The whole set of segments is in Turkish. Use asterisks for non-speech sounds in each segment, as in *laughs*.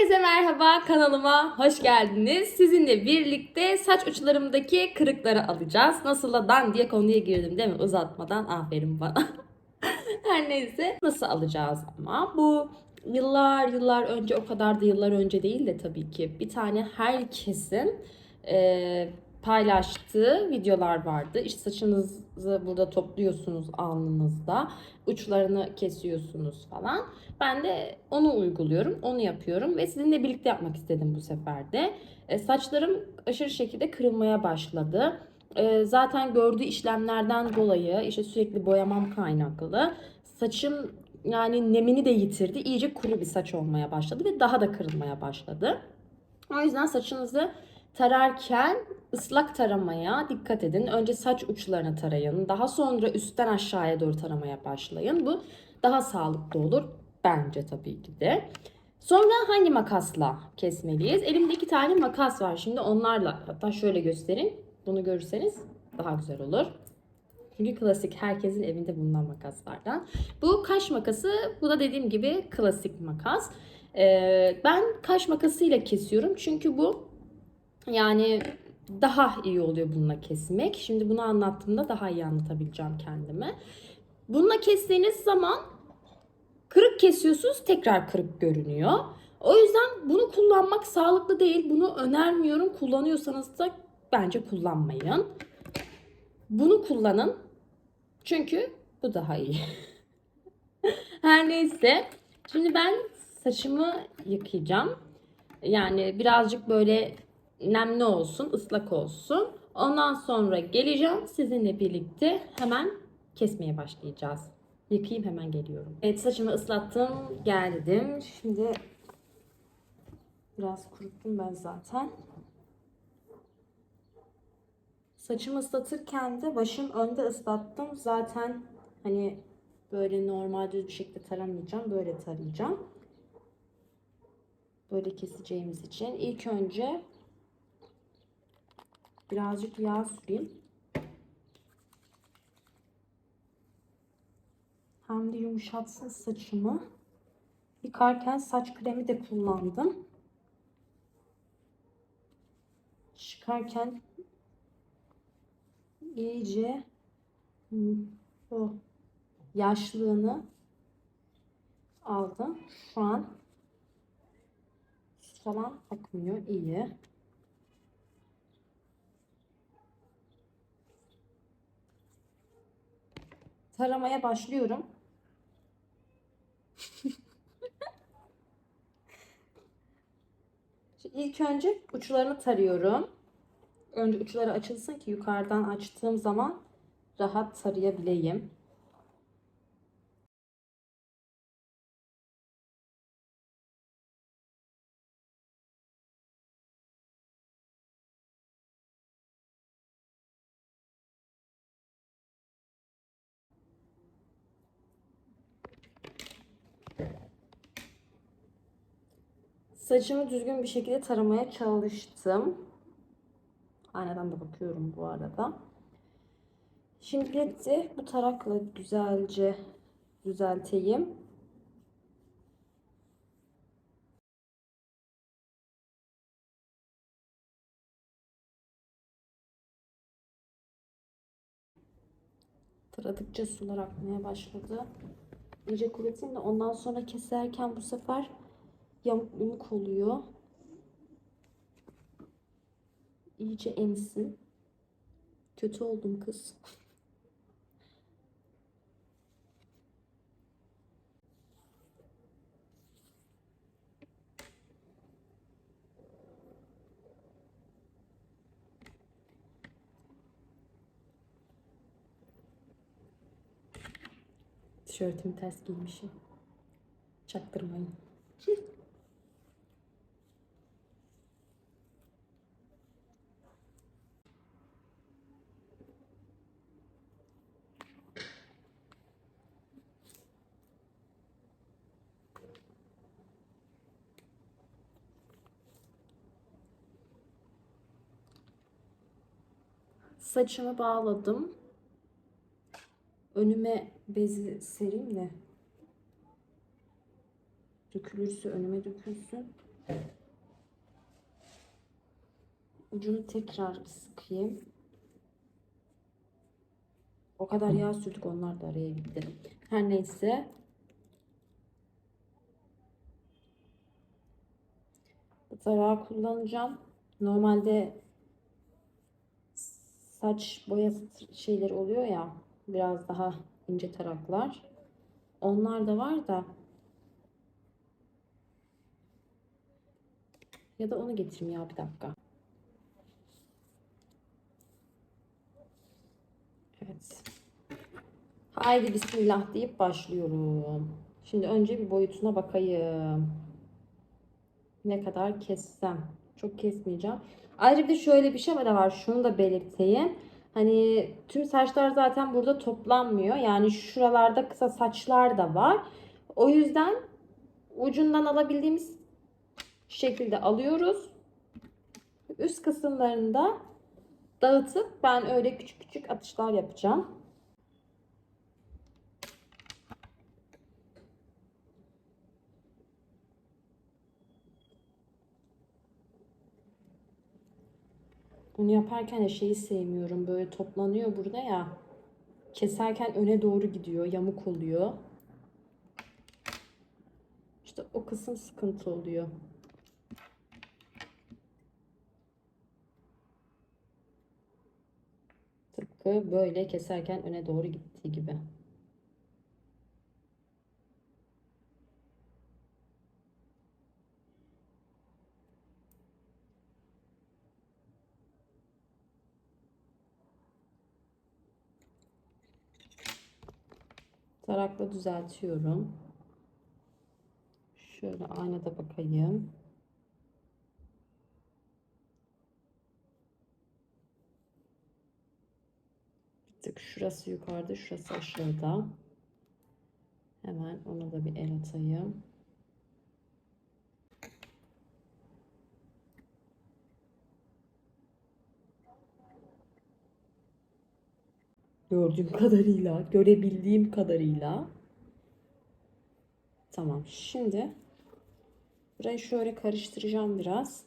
Herkese merhaba kanalıma hoş geldiniz. Sizinle birlikte saç uçlarımdaki kırıkları alacağız. Nasıl da dan diye konuya girdim değil mi? Uzatmadan aferin bana. *laughs* Her neyse nasıl alacağız ama bu yıllar yıllar önce o kadar da yıllar önce değil de tabii ki bir tane herkesin e, paylaştığı videolar vardı. İşte saçınızı burada topluyorsunuz alnınızda. Uçlarını kesiyorsunuz falan. Ben de onu uyguluyorum, onu yapıyorum ve sizinle birlikte yapmak istedim bu sefer de. E, saçlarım aşırı şekilde kırılmaya başladı. E, zaten gördüğü işlemlerden dolayı işte sürekli boyamam kaynaklı. Saçım yani nemini de yitirdi. İyice kuru bir saç olmaya başladı ve daha da kırılmaya başladı. O yüzden saçınızı tararken ıslak taramaya dikkat edin. Önce saç uçlarını tarayın. Daha sonra üstten aşağıya doğru taramaya başlayın. Bu daha sağlıklı olur bence tabii ki de. Sonra hangi makasla kesmeliyiz? Elimde iki tane makas var. Şimdi onlarla hatta şöyle göstereyim. Bunu görürseniz daha güzel olur. Çünkü klasik herkesin evinde bulunan makaslardan. Bu kaş makası. Bu da dediğim gibi klasik makas. Ee, ben kaş makasıyla kesiyorum. Çünkü bu yani daha iyi oluyor bununla kesmek. Şimdi bunu anlattığımda daha iyi anlatabileceğim kendime. Bununla kestiğiniz zaman kırık kesiyorsunuz tekrar kırık görünüyor. O yüzden bunu kullanmak sağlıklı değil. Bunu önermiyorum. Kullanıyorsanız da bence kullanmayın. Bunu kullanın. Çünkü bu daha iyi. *laughs* Her neyse. Şimdi ben saçımı yıkayacağım. Yani birazcık böyle nemli olsun, ıslak olsun. Ondan sonra geleceğim. Sizinle birlikte hemen kesmeye başlayacağız. Yıkayayım hemen geliyorum. Evet saçımı ıslattım. Geldim. Şimdi biraz kuruttum ben zaten. Saçımı ıslatırken de başım önde ıslattım. Zaten hani böyle normal düz bir şekilde taramayacağım. Böyle tarayacağım. Böyle keseceğimiz için. ilk önce birazcık yağ süreyim. Hem de yumuşatsın saçımı. Yıkarken saç kremi de kullandım. Çıkarken iyice hmm, o yaşlığını aldım. Şu an su falan akmıyor. iyi. Taramaya başlıyorum. *laughs* İlk önce uçlarını tarıyorum. Önce uçları açılsın ki yukarıdan açtığım zaman rahat tarayabileyim. Saçımı düzgün bir şekilde taramaya çalıştım. Aynadan da bakıyorum bu arada. Şimdi de bu tarakla güzelce düzelteyim. Taradıkça sular akmaya başladı. İyice kurutayım da ondan sonra keserken bu sefer yamuk oluyor. İyice emsin. Kötü oldum kız. Tişörtümü ters giymişim. Çaktırmayın. *laughs* Saçımı bağladım. Önüme bezi sereyim de dökülürse önüme dökülsün. Ucunu tekrar sıkayım. O kadar yağ sürdük onlar da araya gitti. Her neyse. Tarağı kullanacağım. Normalde saç boya şeyleri oluyor ya biraz daha ince taraklar. Onlar da var da ya da onu getireyim ya bir dakika. Evet. Haydi bismillah deyip başlıyorum. Şimdi önce bir boyutuna bakayım. Ne kadar kessem. Çok kesmeyeceğim. Ayrıca bir de şöyle bir şey de var. Şunu da belirteyim. Hani tüm saçlar zaten burada toplanmıyor. Yani şuralarda kısa saçlar da var. O yüzden ucundan alabildiğimiz şekilde alıyoruz. Üst kısımlarında dağıtıp ben öyle küçük küçük atışlar yapacağım. Bunu yaparken de şeyi sevmiyorum. Böyle toplanıyor burada ya. Keserken öne doğru gidiyor. Yamuk oluyor. İşte o kısım sıkıntı oluyor. Tıpkı böyle keserken öne doğru gittiği gibi. Tarakla düzeltiyorum. Şöyle aynada bakayım. Bir tık şurası yukarıda, şurası aşağıda. Hemen ona da bir el atayım. Gördüğüm *laughs* kadarıyla, görebildiğim kadarıyla. Tamam. Şimdi burayı şöyle karıştıracağım biraz.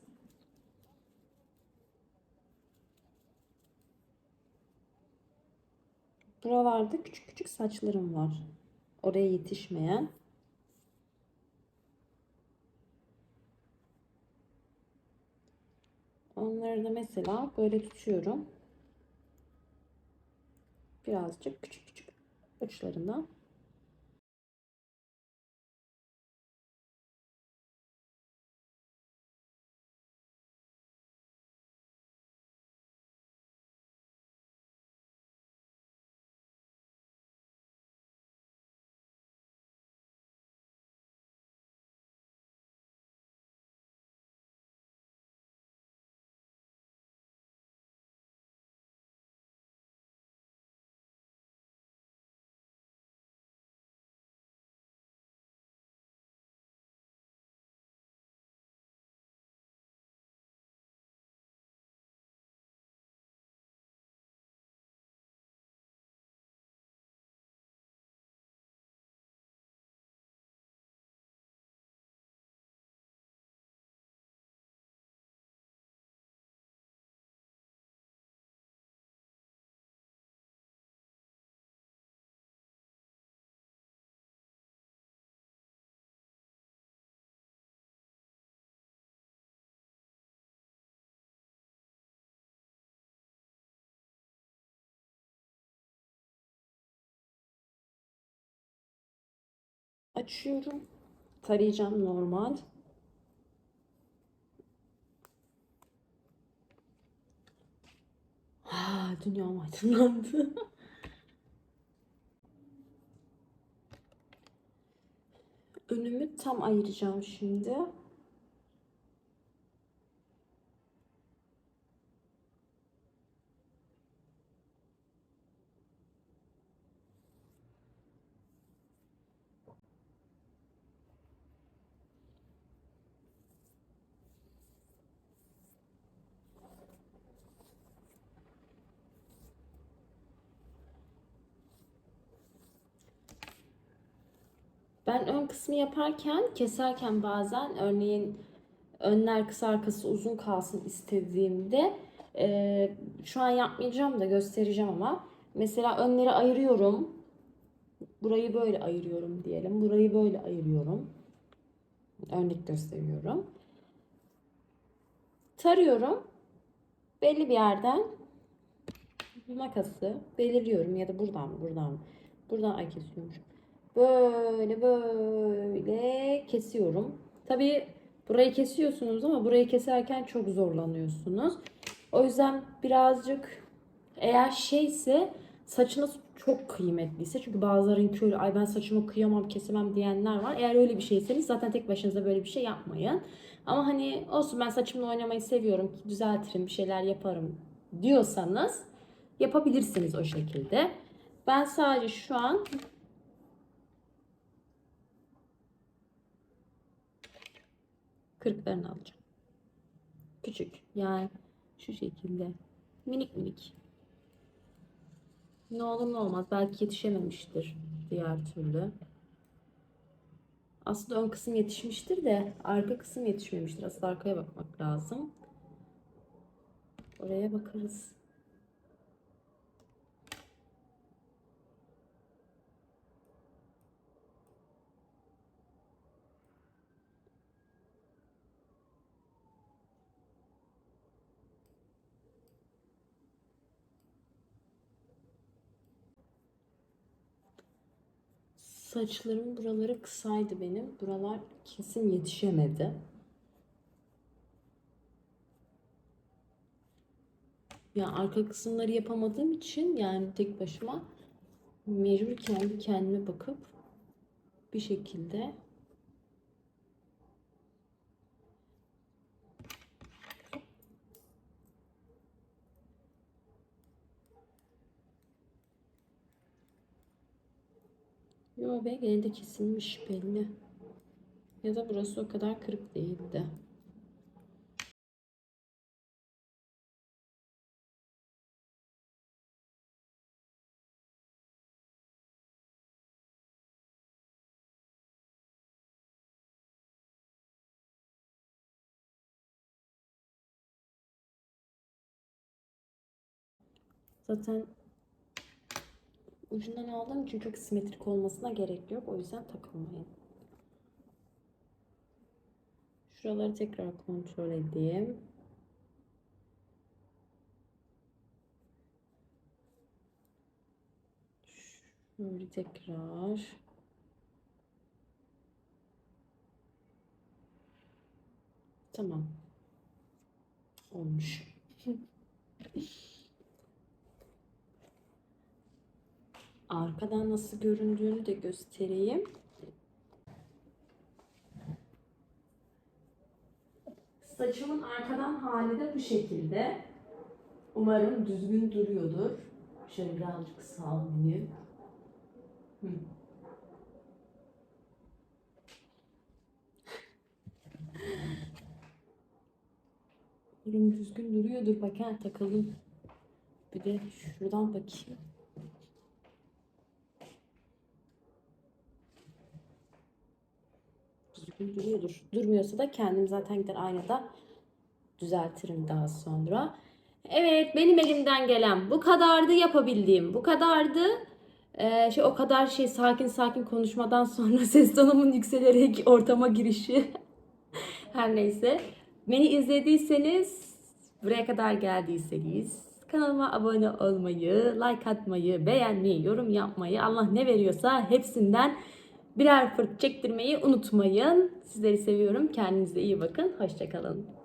Buralarda küçük küçük saçlarım var. Oraya yetişmeyen. Onları da mesela böyle tutuyorum. Birazcık küçük küçük uçlarından. Açıyorum. Tarayacağım normal. Ha, dünyam aydınlandı. *laughs* Önümü tam ayıracağım şimdi. Ben ön kısmı yaparken, keserken bazen örneğin önler kısa arkası uzun kalsın istediğimde e, şu an yapmayacağım da göstereceğim ama mesela önleri ayırıyorum. Burayı böyle ayırıyorum diyelim. Burayı böyle ayırıyorum. Örnek gösteriyorum. Tarıyorum. Belli bir yerden makası belirliyorum ya da buradan buradan buradan ay kesiyormuşum böyle böyle kesiyorum. Tabii burayı kesiyorsunuz ama burayı keserken çok zorlanıyorsunuz. O yüzden birazcık eğer şeyse saçınız çok kıymetliyse çünkü bazıların öyle ay ben saçımı kıyamam kesemem diyenler var. Eğer öyle bir şeyseniz zaten tek başınıza böyle bir şey yapmayın. Ama hani olsun ben saçımla oynamayı seviyorum düzeltirim bir şeyler yaparım diyorsanız yapabilirsiniz o şekilde. Ben sadece şu an kırıklarını alacağım. Küçük yani şu şekilde minik minik. Ne olur ne olmaz belki yetişememiştir diğer türlü. Aslında ön kısım yetişmiştir de arka kısım yetişmemiştir. Aslında arkaya bakmak lazım. Oraya bakarız. Saçlarım buraları kısaydı benim. Buralar kesin yetişemedi. Ya arka kısımları yapamadığım için yani tek başıma mecbur kendi kendime bakıp bir şekilde Yo be gene de kesilmiş belli. Ya da burası o kadar kırık değildi. Zaten ucundan aldığım için çok simetrik olmasına gerek yok. O yüzden takılmayın. Şuraları tekrar kontrol edeyim. Şöyle tekrar. Tamam. Olmuş. *laughs* Arkadan nasıl göründüğünü de göstereyim. Saçımın arkadan hali de bu şekilde. Umarım düzgün duruyordur. Şöyle birazcık sallayayım. Hı. Umarım düzgün duruyordur. Bak ha takalım. Bir de şuradan bakayım. Duruyordur. Durmuyorsa da kendim zaten gider aynada düzeltirim daha sonra. Evet benim elimden gelen bu kadardı yapabildiğim bu kadardı. Ee, şey o kadar şey sakin sakin konuşmadan sonra *laughs* ses tonumun yükselerek ortama girişi. *laughs* Her neyse. Beni izlediyseniz buraya kadar geldiyseniz kanalıma abone olmayı, like atmayı, beğenmeyi, yorum yapmayı Allah ne veriyorsa hepsinden birer fırt çektirmeyi unutmayın. Sizleri seviyorum. Kendinize iyi bakın. Hoşçakalın.